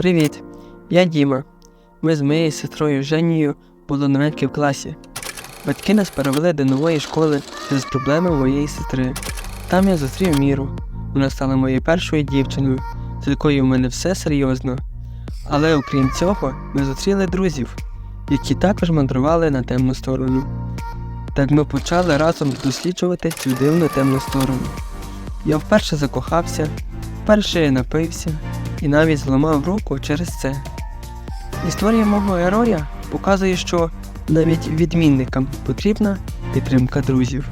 Привіт, я Діма. Ми з моєю сестрою Женією були новенькі в класі. Батьки нас перевели до нової школи через проблеми моєї сестри. Там я зустрів Міру. Вона стала моєю першою дівчиною, з якою в мене все серйозно. Але окрім цього, ми зустріли друзів, які також мандрували на темну сторону. Так ми почали разом досліджувати цю дивну темну сторону. Я вперше закохався, вперше напився і навіть зламав руку через це. Історія мого героя показує, що навіть відмінникам потрібна підтримка друзів.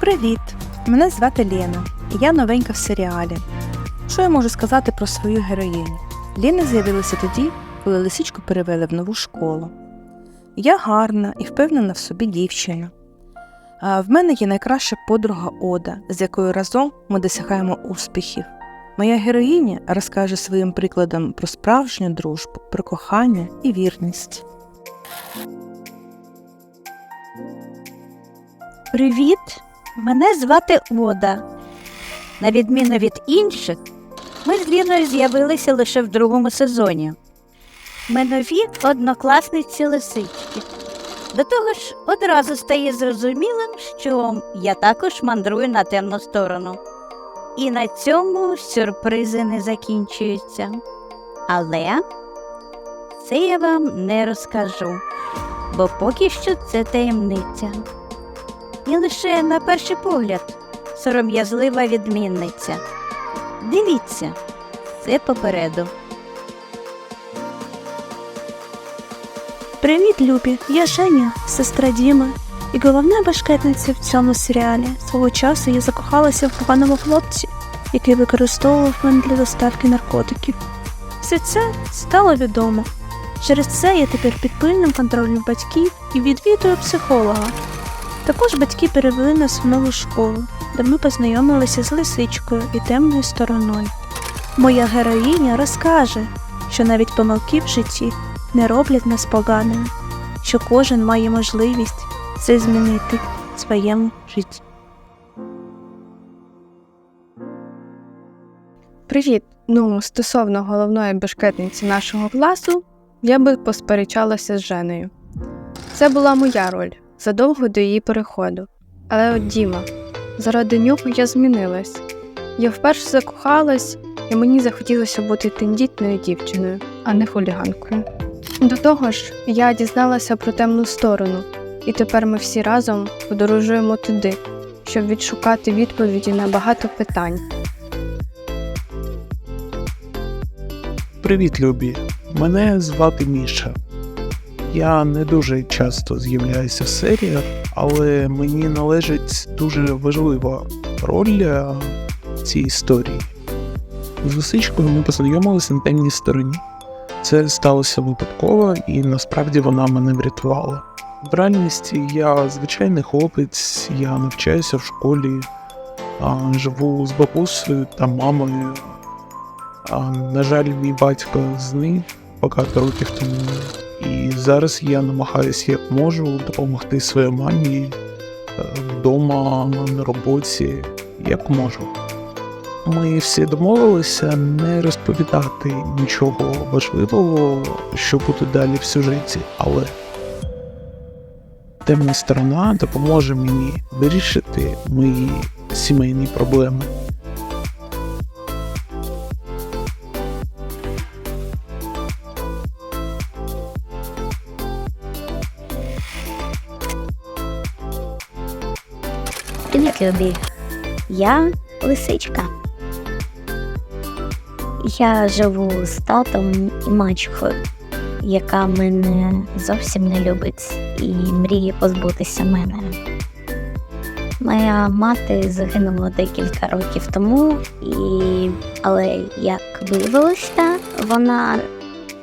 Привіт! Мене звати Лена, і я новенька в серіалі. Що я можу сказати про свою героїню? Лена з'явилася тоді, коли лисичку перевели в нову школу. Я гарна і впевнена в собі дівчина. А в мене є найкраща подруга Ода, з якою разом ми досягаємо успіхів. Моя героїня розкаже своїм прикладом про справжню дружбу, про кохання і вірність. Привіт! Мене звати Ода. На відміну від інших, ми з Ліною з'явилися лише в другому сезоні. Ми нові однокласниці лисички. До того ж, одразу стає зрозумілим, що я також мандрую на темну сторону. І на цьому сюрпризи не закінчуються. Але це я вам не розкажу, бо поки що це таємниця. І лише на перший погляд сором'язлива відмінниця. Дивіться, це попереду. Привіт, Любі! Я Женя, сестра Діми, і головна башкетниця в цьому серіалі. Свого часу я закохалася в поганому хлопці, який використовував мене для доставки наркотиків. Все це стало відомо. Через це я тепер під пильним контролем батьків і відвідую психолога. Також батьки перевели нас в нову школу, де ми познайомилися з лисичкою і темною стороною. Моя героїня розкаже, що навіть помилки в житті не роблять нас поганими, що кожен має можливість це змінити в своєму житті. Привіт! Ну, стосовно головної бешкетниці нашого класу, я би посперечалася з Женею. Це була моя роль задовго до її переходу. Але от Діма, заради нього я змінилась. Я вперше закохалась, і мені захотілося бути тендітною дівчиною, а не хуліганкою. До того ж, я дізналася про темну сторону, і тепер ми всі разом подорожуємо туди, щоб відшукати відповіді на багато питань. Привіт, любі! Мене звати Міша. Я не дуже часто з'являюся в серіях, але мені належить дуже важлива роль в цій історії. З лисичкою ми познайомилися на темній стороні. Це сталося випадково, і насправді вона мене врятувала. В реальності я звичайний хлопець, я навчаюся в школі, живу з бабусею та мамою. На жаль, мій батько зник багато років тому. І зараз я намагаюся як можу допомогти своїй мамі е, вдома, на роботі, як можу. Ми всі домовилися не розповідати нічого важливого, що буде далі в сюжеті, але темна сторона допоможе мені вирішити мої сімейні проблеми. Я лисичка. Я живу з татом і мачухою, яка мене зовсім не любить і мріє позбутися мене. Моя мати загинула декілька років тому, і... але як виявилося, вона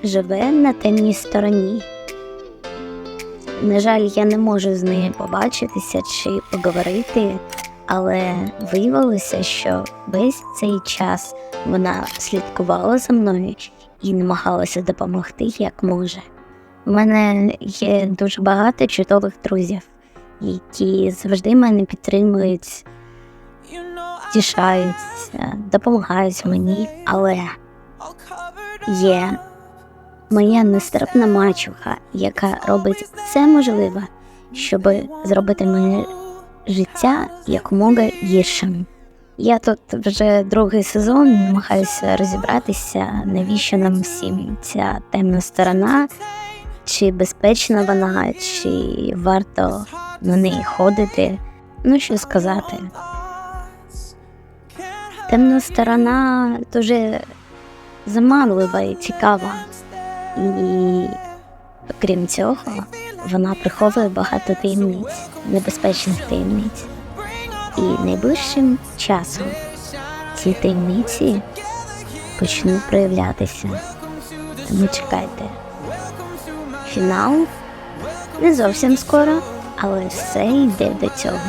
живе на темній стороні. На жаль, я не можу з нею побачитися чи поговорити, але виявилося, що весь цей час вона слідкувала за мною і намагалася допомогти як може. У мене є дуже багато чудових друзів, які завжди мене підтримують, тішаються, допомагають мені, але є моя нестерпна мачуха, яка робить все можливе, щоб зробити моє життя якомога гіршим. Я тут вже другий сезон намагаюся розібратися, навіщо нам всім ця темна сторона, чи безпечна вона, чи варто на неї ходити. Ну що сказати. Темна сторона дуже заманлива і цікава. І крім цього, вона приховує багато таємниць, небезпечних таємниць. І найближчим часом ці таємниці почнуть проявлятися. Тому чекайте. Фінал не зовсім скоро, але все йде до цього.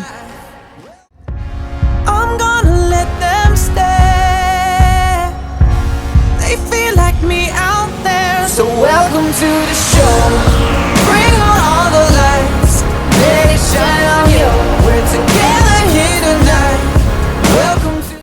So welcome to the